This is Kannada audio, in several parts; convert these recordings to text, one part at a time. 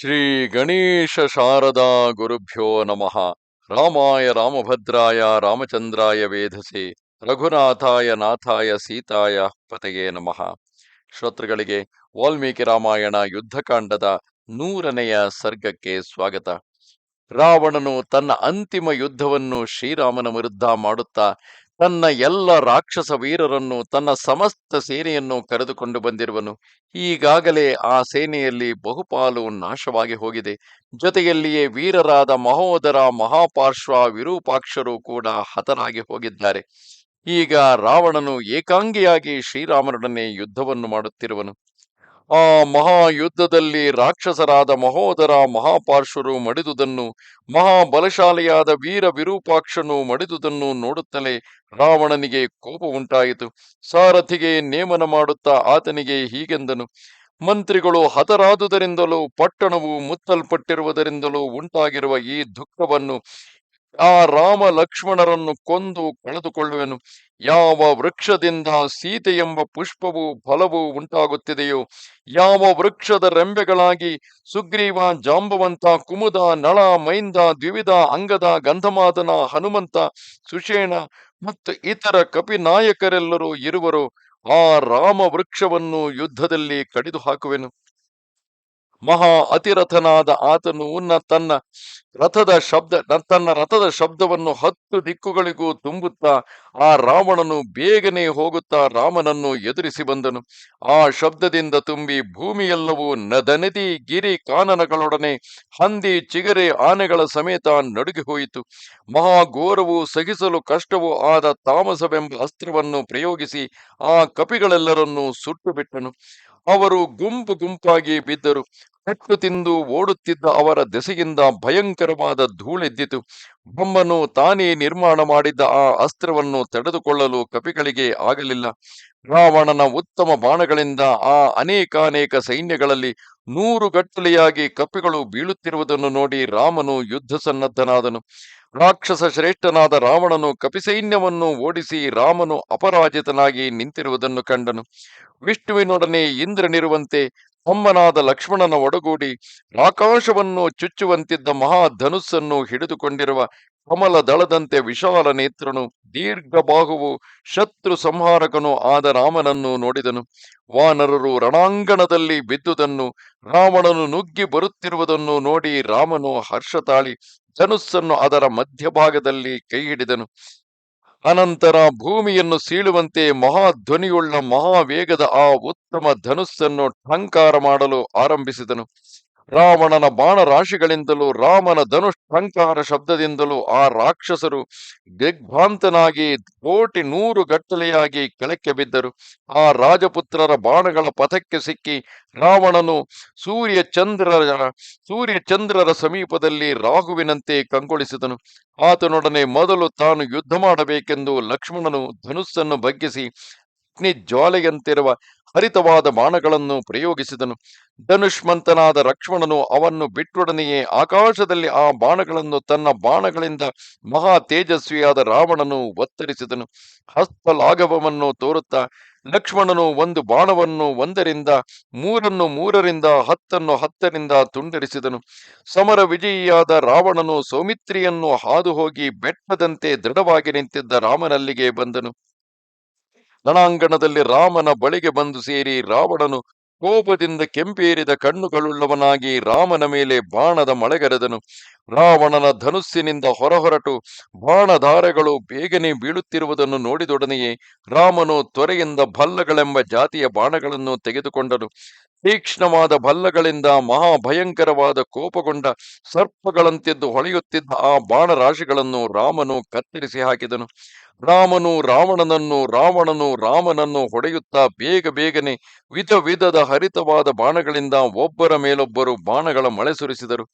ಶ್ರೀ ಗಣೇಶ ಶಾರದಾ ಗುರುಭ್ಯೋ ನಮಃ. ರಾಮಾಯ ರಾಮಭದ್ರಾಯ ರಾಮಚಂದ್ರಾಯ ವೇಧಸೆ ರಘುನಾಥಾಯ ನಾಥಾಯ ಸೀತಾಯ ಪತೆಗೆ ನಮಃ. ಶ್ರೋತೃಗಳಿಗೆ ವಾಲ್ಮೀಕಿ ರಾಮಾಯಣ ಯುದ್ಧಕಾಂಡದ ನೂರನೆಯ ಸರ್ಗಕ್ಕೆ ಸ್ವಾಗತ. ರಾವಣನು ತನ್ನ ಅಂತಿಮ ಯುದ್ಧವನ್ನು ಶ್ರೀರಾಮನ ವಿರುದ್ಧ ಮಾಡುತ್ತಾ ತನ್ನ ಎಲ್ಲ ರಾಕ್ಷಸ ವೀರರನ್ನು, ತನ್ನ ಸಮಸ್ತ ಸೇನೆಯನ್ನು ಕರೆದುಕೊಂಡು ಬಂದಿರುವನು. ಈಗಾಗಲೇ ಆ ಸೇನೆಯಲ್ಲಿ ಬಹುಪಾಲು ನಾಶವಾಗಿ ಹೋಗಿದೆ. ಜೊತೆಯಲ್ಲಿಯೇ ವೀರರಾದ ಮಹೋದರ ಮಹಾಪಾರ್ಶ್ವ ವಿರೂಪಾಕ್ಷರು ಕೂಡ ಹತರಾಗಿ ಹೋಗಿದ್ದಾರೆ. ಈಗ ರಾವಣನು ಏಕಾಂಗಿಯಾಗಿ ಶ್ರೀರಾಮನೊಡನೆ ಯುದ್ಧವನ್ನು ಮಾಡುತ್ತಿರುವನು. ಆ ಮಹಾಯುದ್ಧದಲ್ಲಿ ರಾಕ್ಷಸರಾದ ಮಹೋದರ ಮಹಾಪಾರ್ಶ್ವರು ಮಡಿದುದನ್ನು, ಮಹಾಬಲಶಾಲಿಯಾದ ವೀರ ವಿರೂಪಾಕ್ಷನು ಮಡಿದುದನ್ನು ನೋಡುತ್ತಲೇ ರಾವಣನಿಗೆ ಕೋಪ ಉಂಟಾಯಿತು. ಸಾರಥಿಗೆ ನೇಮನ ಮಾಡುತ್ತಾ ಆತನಿಗೆ ಹೀಗೆಂದನು, ಮಂತ್ರಿಗಳು ಹತರಾದುದರಿಂದಲೂ, ಪಟ್ಟಣವು ಮುತ್ತಲ್ಪಟ್ಟಿರುವುದರಿಂದಲೂ ಉಂಟಾಗಿರುವ ಈ ದುಃಖವನ್ನು ಆ ರಾಮ ಲಕ್ಷ್ಮಣರನ್ನು ಕೊಂದು ಕಳೆದುಕೊಳ್ಳುವೆನು. ಯಾವ ವೃಕ್ಷದಿಂದ ಸೀತೆ ಎಂಬ ಪುಷ್ಪವು ಫಲವು ಉಂಟಾಗುತ್ತಿದೆಯೋ, ಯಾವ ವೃಕ್ಷದ ರೆಂಬೆಗಳಾಗಿ ಸುಗ್ರೀವ, ಜಾಂಬವಂತ, ಕುಮುದ, ನಳ, ಮೈಂದ, ದ್ವಿವಿಧ, ಅಂಗದ, ಗಂಧಮಾದನ, ಹನುಮಂತ, ಸುಷೇಣ ಮತ್ತು ಇತರ ಕಪಿನಾಯಕರೆಲ್ಲರೂ ಇರುವರು, ಆ ರಾಮ ವೃಕ್ಷವನ್ನು ಯುದ್ಧದಲ್ಲಿ ಕಡಿದು ಹಾಕುವೆನು ಮಹಾ ಅತಿರಥನಾದ ಆತನು ತನ್ನ ರಥದ ಶಬ್ದ, ತನ್ನ ರಥದ ಶಬ್ದವನ್ನು ಹತ್ತು ದಿಕ್ಕುಗಳಿಗೂ ತುಂಬುತ್ತಾ ಆ ರಾವಣನು ಬೇಗನೆ ಹೋಗುತ್ತಾ ರಾಮನನ್ನು ಎದುರಿಸಿ ಬಂದನು. ಆ ಶಬ್ದದಿಂದ ತುಂಬಿ ಭೂಮಿಯೆಲ್ಲವೂ ನದನದಿ ಗಿರಿ, ಕಾನನಗಳೊಡನೆ ಹಂದಿ, ಚಿಗರೆ, ಆನೆಗಳ ಸಮೇತ ನಡುಗಿ ಹೋಯಿತು. ಮಹಾಘೋರವು ಸಹಿಸಲು ಕಷ್ಟವೂ ಆದ ತಾಮಸವೆಂಬ ಅಸ್ತ್ರವನ್ನು ಪ್ರಯೋಗಿಸಿ ಆ ಕಪಿಗಳೆಲ್ಲರನ್ನೂ ಸುಟ್ಟು ಬಿಟ್ಟನು. ಅವರು ಗುಂಪು ಗುಂಪಾಗಿ ಬಿದ್ದರು. ಪೆಟ್ಟು ತಿಂದು ಓಡುತ್ತಿದ್ದ ಅವರ ದೆಸೆಯಿಂದ ಭಯಂಕರವಾದ ಧೂಳೆದ್ದಿತು ಬೊಮ್ಮನು ತಾನೇ ನಿರ್ಮಾಣ ಮಾಡಿದ್ದ ಆ ಅಸ್ತ್ರವನ್ನು ತಡೆದುಕೊಳ್ಳಲು ಕಪಿಗಳಿಗೆ ಆಗಲಿಲ್ಲ. ರಾವಣನ ಉತ್ತಮ ಬಾಣಗಳಿಂದ ಆ ಅನೇಕಾನೇಕ ಸೈನ್ಯಗಳಲ್ಲಿ ನೂರು ಗಟ್ಟಲೆಯಾಗಿ ಕಪಿಗಳು ಬೀಳುತ್ತಿರುವುದನ್ನು ನೋಡಿ ರಾಮನು ಯುದ್ಧ ಸನ್ನದ್ಧನಾದನು. ರಾಕ್ಷಸ ಶ್ರೇಷ್ಠನಾದ ರಾವಣನು ಕಪಿಸೈನ್ಯವನ್ನು ಓಡಿಸಿ ರಾಮನು ಅಪರಾಜಿತನಾಗಿ ನಿಂತಿರುವುದನ್ನು ಕಂಡನು. ವಿಷ್ಣುವಿನೊಡನೆ ಇಂದ್ರನಿರುವಂತೆ ತಮ್ಮನಾದ ಲಕ್ಷ್ಮಣನ ಒಡಗೂಡಿ ಆಕಾಶವನ್ನು ಚುಚ್ಚುವಂತಿದ್ದ ಮಹಾಧನುಸ್ಸನ್ನು ಹಿಡಿದುಕೊಂಡಿರುವ ಕಮಲ ದಳದಂತೆ ವಿಶಾಲ ನೇತ್ರನು, ದೀರ್ಘ ಬಾಹುವು ಶತ್ರು ಸಂಹಾರಕನು ಆದ ರಾಮನನ್ನು ನೋಡಿದನು. ವಾನರರು ರಣಾಂಗಣದಲ್ಲಿ ಬಿದ್ದುದನ್ನು, ರಾವಣನು ನುಗ್ಗಿ ಬರುತ್ತಿರುವುದನ್ನು ನೋಡಿ ರಾಮನು ಹರ್ಷ ತಾಳಿ ಧನುಸ್ಸನ್ನು ಅದರ ಮಧ್ಯಭಾಗದಲ್ಲಿ ಕೈ ಹಿಡಿದನು ಅನಂತರ ಭೂಮಿಯನ್ನು ಸೀಳುವಂತೆ ಮಹಾಧ್ವನಿಯುಳ್ಳ ಮಹಾವೇಗದ ಆ ಉತ್ತಮ ಧನುಸ್ಸನ್ನು ಠಂಕಾರ ಮಾಡಲು ಆರಂಭಿಸಿದನು. ರಾವಣನ ಬಾಣರಾಶಿಗಳಿಂದಲೂ, ರಾಮನ ಧನುಷ್ ಸಂಕಾರ ಶಬ್ದದಿಂದಲೂ ಆ ರಾಕ್ಷಸರು ದಿಗ್ಭಾಂತನಾಗಿ ಕೋಟಿ ನೂರು ಗಟ್ಟಲೆಯಾಗಿ ಕೆಳಕ್ಕೆ ಬಿದ್ದರು. ಆ ರಾಜಪುತ್ರರ ಬಾಣಗಳ ಪಥಕ್ಕೆ ಸಿಕ್ಕಿ ರಾವಣನು ಸೂರ್ಯ ಚಂದ್ರರ ಸೂರ್ಯ ಚಂದ್ರರ ಸಮೀಪದಲ್ಲಿ ರಾಘುವಿನಂತೆ ಕಂಗೊಳಿಸಿದನು. ಆತನೊಡನೆ ಮೊದಲು ತಾನು ಯುದ್ಧ ಮಾಡಬೇಕೆಂದು ಲಕ್ಷ್ಮಣನು ಧನುಸ್ಸನ್ನು ಬಗ್ಗಿಸಿ ಅಗ್ನಿ ಜ್ವಾಲೆಯಂತಿರುವ ಹರಿತವಾದ ಬಾಣಗಳನ್ನು ಪ್ರಯೋಗಿಸಿದನು. ಧನುಷ್ಮಂತನಾದ ಲಕ್ಷ್ಮಣನು ಅವನ್ನು ಬಿಟ್ಟೊಡನೆಯೇ ಆಕಾಶದಲ್ಲಿ ಆ ಬಾಣಗಳನ್ನು ತನ್ನ ಬಾಣಗಳಿಂದ ಮಹಾ ತೇಜಸ್ವಿಯಾದ ರಾವಣನು ಒತ್ತರಿಸಿದನು ಹಸ್ತಲಾಘವವನ್ನು ತೋರುತ್ತಾ ಲಕ್ಷ್ಮಣನು ಒಂದು ಬಾಣವನ್ನು ಒಂದರಿಂದ ಮೂರನ್ನು ಮೂರರಿಂದ ಹತ್ತನ್ನು ಹತ್ತರಿಂದ ತುಂಡರಿಸಿದನು. ಸಮರ ವಿಜಯಿಯಾದ ರಾವಣನು ಸೌಮಿತ್ರಿಯನ್ನು ಹಾದು ಹೋಗಿ ಬೆಟ್ಟದಂತೆ ದೃಢವಾಗಿ ನಿಂತಿದ್ದ ರಾಮನಲ್ಲಿಗೆ ಬಂದನು. ರಣಾಂಗಣದಲ್ಲಿ ರಾಮನ ಬಳಿಗೆ ಬಂದು ಸೇರಿ ರಾವಣನು ಕೋಪದಿಂದ ಕೆಂಪೇರಿದ ಕಣ್ಣುಗಳುಳ್ಳವನಾಗಿ ರಾಮನ ಮೇಲೆ ಬಾಣದ ಮಳೆಗರೆದನು. ರಾವಣನ ಧನುಸ್ಸಿನಿಂದ ಹೊರಹೊರಟು ಬಾಣಧಾರೆಗಳು ಬೇಗನೆ ಬೀಳುತ್ತಿರುವುದನ್ನು ನೋಡಿದೊಡನೆಯೇ ರಾಮನು ತ್ವರೆಯಿಂದ ಭಲ್ಲಗಳೆಂಬ ಜಾತಿಯ ಬಾಣಗಳನ್ನು ತೆಗೆದುಕೊಂಡನು. ತೀಕ್ಷ್ಣವಾದ ಭಲ್ಲಗಳಿಂದ ಮಹಾಭಯಂಕರವಾದ ಕೋಪಗೊಂಡ ಸರ್ಪಗಳಂತೆದ್ದು ಹೊಳೆಯುತ್ತಿದ್ದ ಆ ಬಾಣರಾಶಿಗಳನ್ನು ರಾಮನು ಕತ್ತರಿಸಿ ಹಾಕಿದನು. ರಾಮನು ರಾವಣನನ್ನು, ರಾವಣನು ರಾಮನನ್ನು ಹೊಡೆಯುತ್ತಾ ಬೇಗ ಬೇಗನೆ ವಿಧ ವಿಧದ ಹರಿತವಾದ ಬಾಣಗಳಿಂದ ಒಬ್ಬರ ಮೇಲೊಬ್ಬರು ಬಾಣಗಳ ಮಳೆ ಸುರಿಸಿದರು.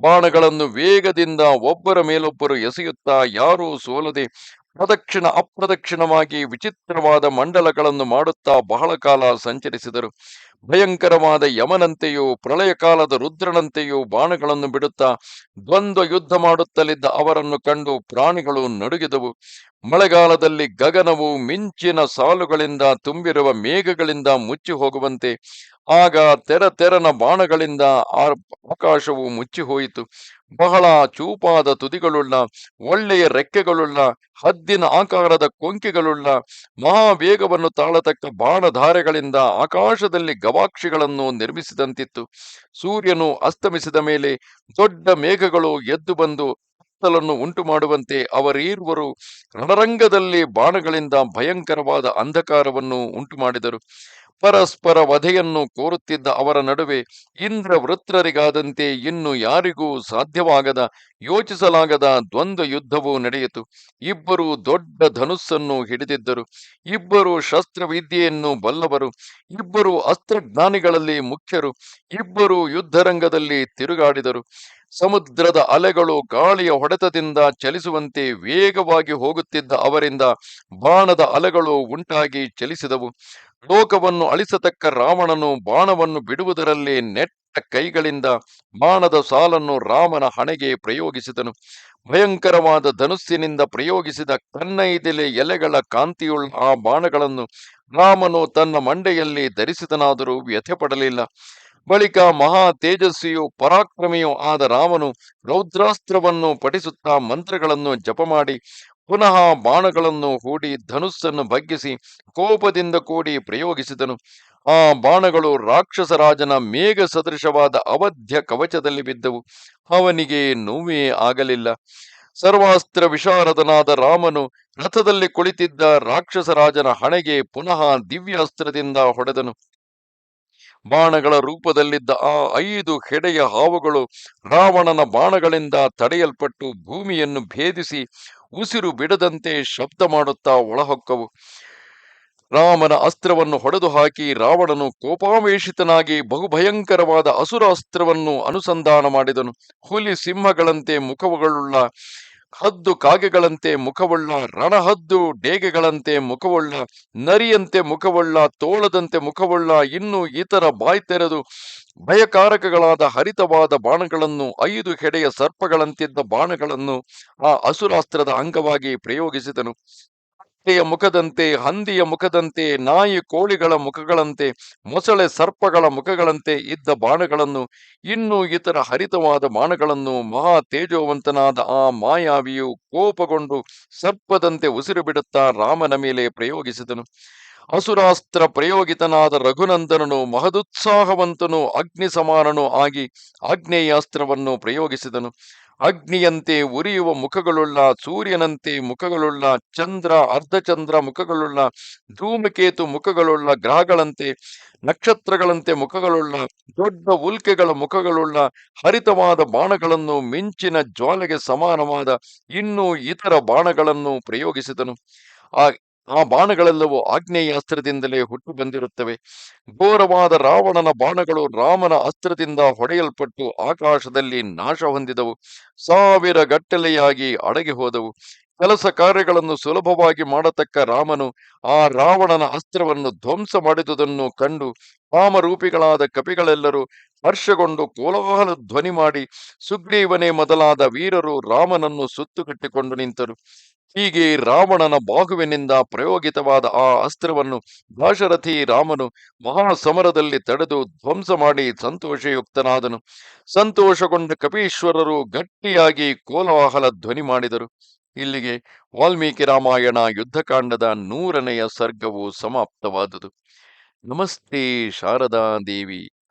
ಬಾಣಗಳನ್ನು ವೇಗದಿಂದ ಒಬ್ಬರ ಮೇಲೊಬ್ಬರು ಎಸೆಯುತ್ತಾ ಯಾರೂ ಸೋಲದೆ ಪ್ರದಕ್ಷಿಣ ಅಪ್ರದಕ್ಷಿಣವಾಗಿ ವಿಚಿತ್ರವಾದ ಮಂಡಲಗಳನ್ನು ಮಾಡುತ್ತಾ ಬಹಳ ಕಾಲ ಸಂಚರಿಸಿದರು. ಭಯಂಕರವಾದ ಯಮನಂತೆಯೂ ಪ್ರಳಯ ಕಾಲದ ರುದ್ರನಂತೆಯೂ ಬಾಣಗಳನ್ನು ಬಿಡುತ್ತಾ ದ್ವಂದ್ವ ಯುದ್ಧ ಮಾಡುತ್ತಲಿದ್ದ ಅವರನ್ನು ಕಂಡು ಪ್ರಾಣಿಗಳು ನಡುಗಿದವು. ಮಳೆಗಾಲದಲ್ಲಿ ಗಗನವು ಮಿಂಚಿನ ಸಾಲುಗಳಿಂದ ತುಂಬಿರುವ ಮೇಘಗಳಿಂದ ಮುಚ್ಚಿ ಹೋಗುವಂತೆ. ಆಗ ತೆರ ತೆರನ ಬಾಣಗಳಿಂದ ಆಕಾಶವು ಮುಚ್ಚಿ ಹೋಯಿತು. ಬಹಳ ಚೂಪಾದ ತುದಿಗಳುಳ್ಳ, ಒಳ್ಳೆಯ ರೆಕ್ಕೆಗಳುಳ್ಳ, ಹದ್ದಿನ ಆಕಾರದ ಕೊಂಕಿಗಳುಳ್ಳ, ಮಹಾವೇಗವನ್ನು ತಾಳತಕ್ಕ ಬಾಣಧಾರೆಗಳಿಂದ ಆಕಾಶದಲ್ಲಿ ಗವಾಕ್ಷಿಗಳನ್ನು ನಿರ್ಮಿಸಿದಂತಿತ್ತು. ಸೂರ್ಯನು ಅಸ್ತಮಿಸಿದ ಮೇಲೆ ದೊಡ್ಡ ಮೇಘಗಳು ಎದ್ದು ಬಂದು ಕತ್ತಲನ್ನು ಉಂಟು ಮಾಡುವಂತೆ ಅವರೀರ್ವರು ರಣರಂಗದಲ್ಲಿ ಬಾಣಗಳಿಂದ ಭಯಂಕರವಾದ ಅಂಧಕಾರವನ್ನು ಉಂಟು ಮಾಡಿದರು ಪರಸ್ಪರ ವಧೆಯನ್ನು ಕೋರುತ್ತಿದ್ದ ಅವರ ನಡುವೆ ಇಂದ್ರ ವೃತ್ರರಿಗಾದಂತೆ ಇನ್ನು ಯಾರಿಗೂ ಸಾಧ್ಯವಾಗದ, ಯೋಚಿಸಲಾಗದ ದ್ವಂದ್ವ ಯುದ್ಧವು ನಡೆಯಿತು. ಇಬ್ಬರು ದೊಡ್ಡ ಧನುಸ್ಸನ್ನು ಹಿಡಿದಿದ್ದರು. ಇಬ್ಬರು ಶಸ್ತ್ರವಿದ್ಯೆಯನ್ನು ಬಲ್ಲವರು. ಇಬ್ಬರು ಅಸ್ತ್ರಜ್ಞಾನಿಗಳಲ್ಲಿ ಮುಖ್ಯರು. ಇಬ್ಬರು ಯುದ್ಧರಂಗದಲ್ಲಿ ತಿರುಗಾಡಿದರು. ಸಮುದ್ರದ ಅಲೆಗಳು ಗಾಳಿಯ ಹೊಡೆತದಿಂದ ಚಲಿಸುವಂತೆ ವೇಗವಾಗಿ ಹೋಗುತ್ತಿದ್ದ ಅವರಿಂದ ಬಾಣದ ಅಲೆಗಳು ಉಂಟಾಗಿ ಚಲಿಸಿದವು. ಲೋಕವನ್ನು ಅಳಿಸತಕ್ಕ ರಾವಣನು ಬಾಣವನ್ನು ಬಿಡುವುದರಲ್ಲಿ ನೆಟ್ಟ ಕೈಗಳಿಂದ ಬಾಣದ ಸಾಲನ್ನು ರಾಮನ ಹಣೆಗೆ ಪ್ರಯೋಗಿಸಿದನು. ಭಯಂಕರವಾದ ಧನುಸ್ಸಿನಿಂದ ಪ್ರಯೋಗಿಸಿದ ಕನ್ನೈದೆಲೆ ಎಲೆಗಳ ಕಾಂತಿಯುಳ್ಳ ಆ ಬಾಣಗಳನ್ನು ರಾಮನು ತನ್ನ ಮಂಡೆಯಲ್ಲಿ ಧರಿಸಿದನಾದರೂ ವ್ಯಥೆ ಪಡಲಿಲ್ಲ ಬಳಿಕ ಮಹಾ ತೇಜಸ್ವಿಯೂ ಪರಾಕ್ರಮಿಯೂ ಆದ ರಾಮನು ರೌದ್ರಾಸ್ತ್ರವನ್ನು ಪಠಿಸುತ್ತಾ ಮಂತ್ರಗಳನ್ನು ಜಪ ಮಾಡಿ ಪುನಃ ಬಾಣಗಳನ್ನು ಹೂಡಿ ಧನುಸ್ಸನ್ನು ಬಗ್ಗಿಸಿ ಕೋಪದಿಂದ ಕೂಡಿ ಪ್ರಯೋಗಿಸಿದನು. ಆ ಬಾಣಗಳು ರಾಕ್ಷಸರಾಜನ ಮೇಘ ಸದೃಶವಾದ ಅವಧ್ಯ ಕವಚದಲ್ಲಿ ಬಿದ್ದವು. ಅವನಿಗೆ ನೋವೇ ಆಗಲಿಲ್ಲ. ಸರ್ವಾಸ್ತ್ರ ವಿಶಾರದನಾದ ರಾಮನು ರಥದಲ್ಲಿ ಕುಳಿತಿದ್ದ ರಾಕ್ಷಸರಾಜನ ಹಣೆಗೆ ಪುನಃ ದಿವ್ಯಾಸ್ತ್ರದಿಂದ ಹೊಡೆದನು. ಬಾಣಗಳ ರೂಪದಲ್ಲಿದ್ದ ಆ ಐದು ಹೆಡೆಯ ಹಾವುಗಳು ರಾವಣನ ಬಾಣಗಳಿಂದ ತಡೆಯಲ್ಪಟ್ಟು ಭೂಮಿಯನ್ನು ಭೇದಿಸಿ ಉಸಿರು ಬಿಡದಂತೆ ಶಬ್ದ ಮಾಡುತ್ತಾ ಒಳಹೊಕ್ಕವು. ರಾಮನ ಅಸ್ತ್ರವನ್ನು ಹೊಡೆದು ಹಾಕಿ ರಾವಣನು ಕೋಪಾವೇಶಿತನಾಗಿ ಬಹುಭಯಂಕರವಾದ ಅಸುರ ಅಸ್ತ್ರವನ್ನು ಅನುಸಂಧಾನ ಮಾಡಿದನು. ಹುಲಿ ಸಿಂಹಗಳಂತೆ ಮುಖವುಗಳುಳ್ಳ, ಹದ್ದು ಕಾಗೆಗಳಂತೆ ಮುಖವುಳ್ಳ, ರಣಹದ್ದು ಡೇಗೆಗಳಂತೆ ಮುಖವುಳ್ಳ, ನರಿಯಂತೆ ಮುಖವುಳ್ಳ, ತೋಳದಂತೆ ಮುಖವುಳ್ಳ, ಇನ್ನೂ ಇತರ ಬಾಯ್ ತೆರೆದು ಭಯಕಾರಕಗಳಾದ ಹರಿತವಾದ ಬಾಣಗಳನ್ನು, ಐದು ಹೆಡೆಯ ಸರ್ಪಗಳಂತಿದ್ದ ಬಾಣಗಳನ್ನು ಆ ಅಸುರಾಸ್ತ್ರದ ಅಂಗವಾಗಿ ಪ್ರಯೋಗಿಸಿದನು. ಕತ್ತೆಯ ಮುಖದಂತೆ, ಹಂದಿಯ ಮುಖದಂತೆ, ನಾಯಿ ಕೋಳಿಗಳ ಮುಖಗಳಂತೆ, ಮೊಸಳೆ ಸರ್ಪಗಳ ಮುಖಗಳಂತೆ ಇದ್ದ ಬಾಣಗಳನ್ನು, ಇನ್ನೂ ಇತರ ಹರಿತವಾದ ಬಾಣಗಳನ್ನು ಮಹಾ ತೇಜೋವಂತನಾದ ಆ ಮಾಯಾವಿಯು ಕೋಪಗೊಂಡು ಸರ್ಪದಂತೆ ಉಸಿರು ಬಿಡುತ್ತಾ ರಾಮನ ಮೇಲೆ ಪ್ರಯೋಗಿಸಿದನು. ಅಸುರಾಸ್ತ್ರ ಪ್ರಯೋಗಿತನಾದ ರಘುನಂದನನು ಮಹದುತ್ಸಾಹವಂತನು ಅಗ್ನಿ ಸಮಾನನು ಆಗಿ ಆಗ್ನೇಯಾಸ್ತ್ರವನ್ನು ಪ್ರಯೋಗಿಸಿದನು. ಅಗ್ನಿಯಂತೆ ಉರಿಯುವ ಮುಖಗಳುಳ್ಳ, ಸೂರ್ಯನಂತೆ ಮುಖಗಳುಳ್ಳ, ಚಂದ್ರ, ಅರ್ಧಚಂದ್ರ ಮುಖಗಳುಳ್ಳ, ಧೂಮಕೇತು ಮುಖಗಳುಳ್ಳ, ಗ್ರಹಗಳಂತೆ ನಕ್ಷತ್ರಗಳಂತೆ ಮುಖಗಳುಳ್ಳ, ದೊಡ್ಡ ಉಲ್ಕೆಗಳ ಮುಖಗಳುಳ್ಳ, ಹರಿತವಾದ ಬಾಣಗಳನ್ನು ಮಿಂಚಿನ ಜ್ವಾಲೆಗೆ ಸಮಾನವಾದ ಇನ್ನೂ ಇತರ ಬಾಣಗಳನ್ನು ಪ್ರಯೋಗಿಸಿದನು. ಆ ಆ ಬಾಣಗಳೆಲ್ಲವೂ ಆಗ್ನೇಯ ಅಸ್ತ್ರದಿಂದಲೇ ಹುಟ್ಟು ಬಂದಿರುತ್ತವೆ. ಘೋರವಾದ ರಾವಣನ ಬಾಣಗಳು ರಾಮನ ಅಸ್ತ್ರದಿಂದ ಹೊಡೆಯಲ್ಪಟ್ಟು ಆಕಾಶದಲ್ಲಿ ನಾಶ ಹೊಂದಿದವು. ಸಾವಿರ ಗಟ್ಟಲೆಯಾಗಿ ಅಡಗಿ ಹೋದವು. ಕೆಲಸ ಕಾರ್ಯಗಳನ್ನು ಸುಲಭವಾಗಿ ಮಾಡತಕ್ಕ ರಾಮನು ಆ ರಾವಣನ ಅಸ್ತ್ರವನ್ನು ಧ್ವಂಸ ಮಾಡಿದುದನ್ನು ಕಂಡು ಕಾಮರೂಪಿಗಳಾದ ಕಪಿಗಳೆಲ್ಲರೂ ಹರ್ಷಗೊಂಡು ಕೋಲಾಹಲ ಧ್ವನಿ ಮಾಡಿ ಸುಗ್ರೀವನೇ ಮೊದಲಾದ ವೀರರು ರಾಮನನ್ನು ಸುತ್ತು ಕಟ್ಟಿಕೊಂಡು ನಿಂತರು. ಹೀಗೆ ರಾವಣನ ಬಾಹುವಿನಿಂದ ಪ್ರಯೋಗಿತವಾದ ಆ ಅಸ್ತ್ರವನ್ನು ದಾಶರಥಿ ರಾಮನು ಮಹಾಸಮರದಲ್ಲಿ ತಡೆದು ಧ್ವಂಸ ಮಾಡಿ ಸಂತೋಷಯುಕ್ತನಾದನು. ಸಂತೋಷಗೊಂಡ ಕಪೀಶ್ವರರು ಗಟ್ಟಿಯಾಗಿ ಕೋಲಾಹಲ ಧ್ವನಿ ಮಾಡಿದರು. ಇಲ್ಲಿಗೆ ವಾಲ್ಮೀಕಿ ರಾಮಾಯಣ ಯುದ್ಧಕಾಂಡದ ನೂರನೆಯ ಸರ್ಗವು ಸಮಾಪ್ತವಾದುದು. ನಮಸ್ತೆ ಶಾರದಾ ದೇವಿ.